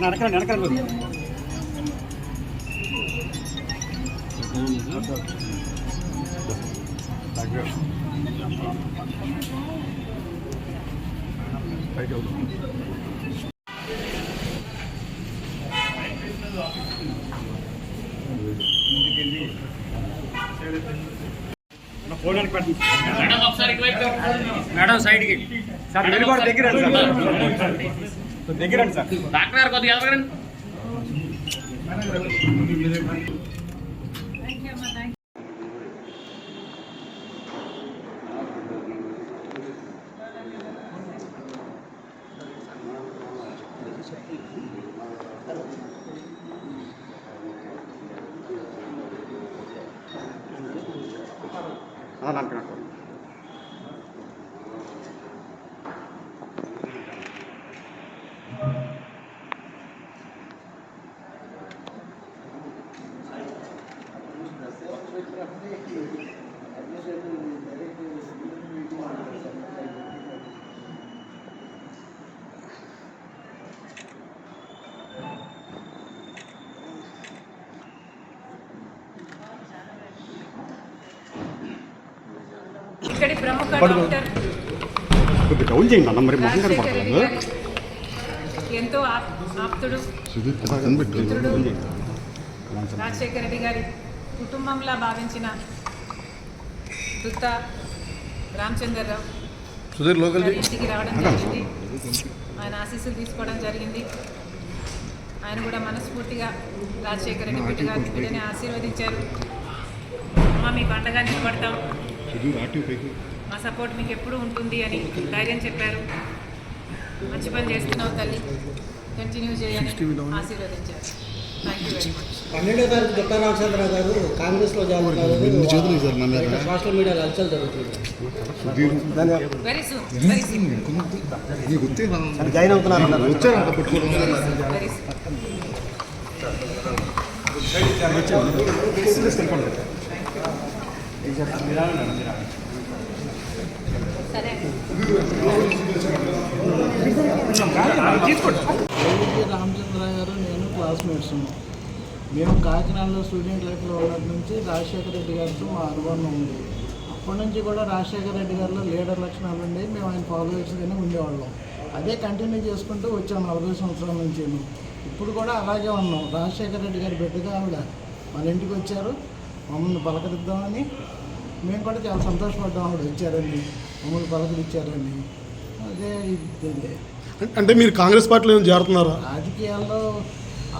నడకండి నడకండి ముందుకెళ్ళి వెనకాల వెనకాల ఫోన్ వెనక్కి పెట్టండి. మేడం ఒకసారి ఇటువైపు మేడం సైడ్కి సార్ మీరు కూడా దగ్గర రండి సార్ దగ్గర రండి సార్ డాక్టర్ గారు కొద్దిగా ఎదగరండి అలా అనుకున్నాను ఇక్కడి ప్రముఖ పడుకో. డాక్టర్ కొద్దిగా డౌన్ చేయండి అన్న మరి మొహం రాజశేఖర కనపడలేదు రెడ్డి గారి. ఎంతో ఆప్- ఆప్తుడు. రాజశేఖర రెడ్డి గారి కుటుంబంలా భావించిన దుత్త రామచంద్రరావు సుధీర్ లోకల్ ఇంటికి రావడం జరిగింది. ఆయన ఆశీస్సులు తీసుకోవడం జరిగింది. ఆయన కూడా మనస్ఫూర్తిగా రాజశేఖర రెడ్డి బిడ్డ బిడ్డని ఆశీర్వదించారు. అమ్మ మీకు అండగా నిలబడతాం. మా సపోర్ట్ మీకు ఎప్పుడూ ఉంటుంది అని ధైర్యం చెప్పారు. మంచి పని చేస్తున్నావు తల్లి. కంటిన్యూ చేయని ఆశీర్వదించారు. పన్నెండో తారీఖు దుట్టా రామచంద్రరావు గారు కాంగ్రెస్లో జాయిన్ సోషల్ మీడియాలో హల్చల్ జరుగుతుంది. Very soon very soon join అవుతున్నారు వెరీ సూన్ సరే ఎల్వి రామచంద్రరావు గారు నేను క్లాస్మేట్స్ మేము కాకినాడలో స్టూడెంట్ లైఫ్లో ఉన్నప్పటి నుంచి రాజశేఖర రెడ్డి గారితో మా అనుబంధం ఉంది. అప్పటి నుంచి కూడా రాజశేఖర రెడ్డి గారిలో లీడర్ లక్షణాలు ఉండి మేము ఆయన ఫాలోవర్స్గానే ఉండేవాళ్ళం. అదే కంటిన్యూ చేసుకుంటూ వచ్చాము నలభై సంవత్సరాల నుంచి. ఇప్పుడు కూడా అలాగే ఉన్నాం. రాజశేఖర రెడ్డి గారి బిడ్డగా ఆవిడ. మన ఇంటికి వచ్చారు. మమ్మల్ని పలకరిద్దామని మేము కూడా చాలా సంతోషపడ్డాం. ఆవిడ వచ్చారని మమ్మల్ని పలకరించారని అదే ఇది. అంటే మీరు కాంగ్రెస్ పార్టీలో చేరుతున్నారా? రాజకీయాల్లో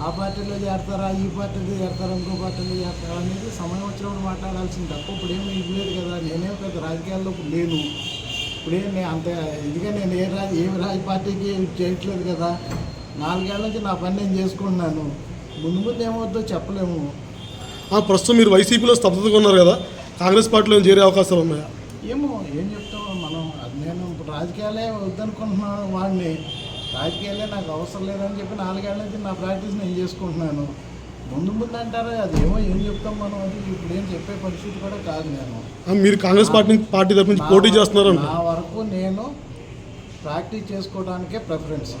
ఆ పార్టీలో చేరతారా ఈ పార్టీలో చేరతారా ఇంకో పార్టీలో చేరతారా అనేది సమయం వచ్చినప్పుడు మాట్లాడాల్సింది తప్ప ఇప్పుడు ఏమి లేదు కదా. నేనేం పెద్ద రాజకీయాల్లో ఇప్పుడు లేను. ఇప్పుడేం నేను అంత ఇదిగా నేను ఏ రాజ ఏ రాజ పార్టీకి చేయట్లేదు కదా. నాలుగేళ్ళ నుంచి నా పని నేను చేసుకుంటున్నాను. ముందు ముందు ఏమవుద్దో చెప్పలేము. ప్రస్తుతం మీరు వైసీపీలో స్తబ్దతగా ఉన్నారు కదా కాంగ్రెస్ పార్టీలో చేరే అవకాశాలు ఉన్నాయా? ఏమో ఏం చెప్తాం మనం అది నేను ఇప్పుడు రాజకీయాలే వద్దనుకుంటున్నాను వాడిని. రాజకీయాలే నాకు అవసరం లేదని చెప్పి నాలుగేళ్ళ నుంచి నా ప్రాక్టీస్ నేను చేసుకుంటున్నాను. ముందు ముందు అంటారు అది ఏమో ఏం చెప్తాం మనం అది ఇప్పుడు ఏం చెప్పే పరిస్థితి కూడా కాదు నేను. మీరు కాంగ్రెస్ పార్టీ పార్టీ తరపు నుంచి పోటీ చేస్తున్నారు నా వరకు నేను ప్రాక్టీస్ చేసుకోవడానికే ప్రిఫరెన్స్.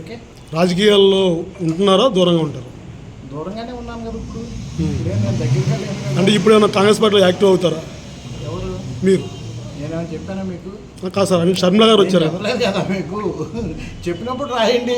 ఓకే? రాజకీయాల్లో ఉంటున్నారా? దూరంగా ఉంటారు? దూరంగానే ఉన్నాను కదా ఇప్పుడు. ఇప్పుడే నేను దగ్గరగా లేను కదా. అంటే ఇప్పుడు ఏమైనా కాంగ్రెస్ పార్టీలో యాక్టివ్ అవుతారా? ఎవరు? మీరు? నేనేమైనా చెప్పానా మీకు? కాదు సార్ అంటే షర్మిల గారు వచ్చారు. నేను చెప్పలేదు కదా మీకు? చెప్పినప్పుడు రాయండి.